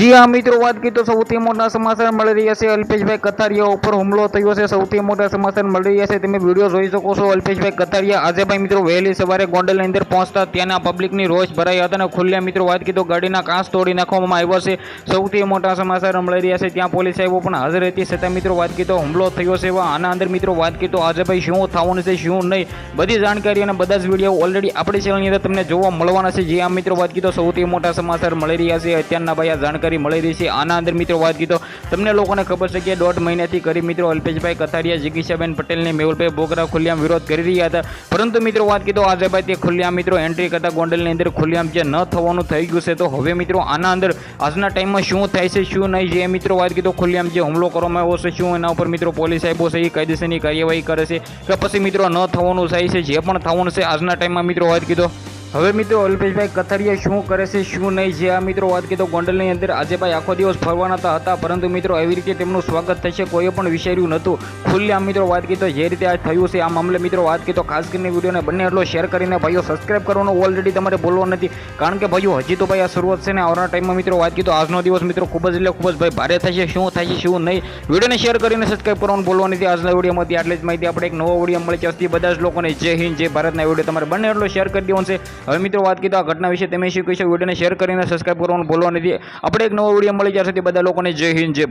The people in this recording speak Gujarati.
જી હા, મિત્રો, વાત કરી સૌથી મોટા સમાચાર મળી રહ્યા છે. અલ્પેશભાઈ કથારિયા ઉપર હુમલો થયો છે. સૌથી મોટા સમાચાર મળી રહ્યા છે. તમે વીડિયો જોઈ શકો છો. અલ્પેશભાઈ કથારિયા આજે ભાઈ મિત્રો વહેલી સવારે ગોંડલની અંદર પહોંચતા ત્યાંના પબ્લિકની રોષ ભરાઈ હતા અને ખુલ્લા મિત્રો વાત કરી ગાડીના કાંસ તોડી નાખવામાં આવ્યો છે. સૌથી મોટા સમાચાર મળી રહ્યા છે. ત્યાં પોલીસ આવ્યો પણ હાજર હતી છતાં મિત્રો વાત તો હુમલો થયો છે. એવા આના અંદર મિત્રો વાત તો આજે ભાઈ શું થવાનું છે, શું નહીં, બધી જાણકારી અને બધા જ વીડિયો ઓલરેડી આપણી ચેનલની અંદર તમને જોવા મળવાના છે. જે આ મિત્રો, વાત તો સૌથી મોટા સમાચાર મળી રહ્યા છે. અત્યારના ભાઈ આ જાણકારી મળી રહી છે. આના અંદર મિત્રો વાત કીધો તમને લોકોને ખબર છે કે દોઢ મહિનાથી કરી મિત્રો અલ્પેશભાઈ કથારિયા, જિગીશાબેન પટેલને મેહુલભાઈ બોગરા ખુલ્લામ વિરોધ કરી રહ્યા હતા. પરંતુ મિત્રો વાત કીધો આજે ભાઈ તે ખુલ્લામ મિત્રો એન્ટ્રી કરતા ગોંડલની અંદર ખુલ્લામ જે ન થવાનું થઈ ગયું છે, તો હવે મિત્રો આના અંદર આજના ટાઈમમાં શું થાય છે, શું નહીં, જે મિત્રો વાત કીધો તો ખુલ્લામ જે હુમલો કરવામાં આવ્યો છે, શું એના ઉપર મિત્રો પોલીસ સાહેબો છે, એ કાયદેસરની કાર્યવાહી કરે છે, કે પછી મિત્રો ન થવાનું થાય છે, જે પણ થવાનું છે, આજના ટાઈમમાં મિત્રો વાત કીધો હવે મિત્રો, અલ્પેશભાઈ કથરિયા શું કરે છે, શું નહીં જે આ મિત્રો વાત કીધો ગોંડલની અંદર. આજે ભાઈ આખો દિવસ ફરવાના હતા, પરંતુ મિત્રો એવી રીતે તેમનું સ્વાગત થશે, કોઈએ પણ વિચાર્યું નહોતું. ખુલ્લે આ મિત્રો વાત કીધો, જે રીતે આ થયું છે, આ મામલે મિત્રો વાત કીધો, ખાસ કરીને વિડીયોને બંને એટલો શેર કરીને ભાઈઓ સબસ્ક્રાઇબ કરવાનું ઓલરેડી તમારે બોલવાનું નથી. કારણ કે ભાઈઓ, હજી તો ભાઈ આ શરૂઆત છે ને આવનારા ટાઈમમાં મિત્રો વાત કીધો, આજનો દિવસ મિત્રો ખૂબ જ એટલે ખૂબ જ ભાઈ ભારે થશે, શું થશે, શું નહીં. વિડીયોને શેર કરીને સબસ્ક્રાઈબ કરવાનું બોલવાનું નથી. આજના વિડીયોમાંથી આટલી જ માહિતી આપણે એક નવો વીડિયો મળી. છે બધા જ લોકોને જય હિન્દ, જય ભારતના વીડિયો તમારે બંને એટલો શેર કરી દેવાનું છે. હવે મિત્રો, વાત કીધો આ ઘટના વિશે તમે શું કહીશો વિડીયોને શેર કરીને સબસ્ક્રાઈબ કરવાનું ભૂલવા નથી. આપણે એક નવો વીડિયો મળી જશે તે બધા લોકોને જય હિન્દ, જય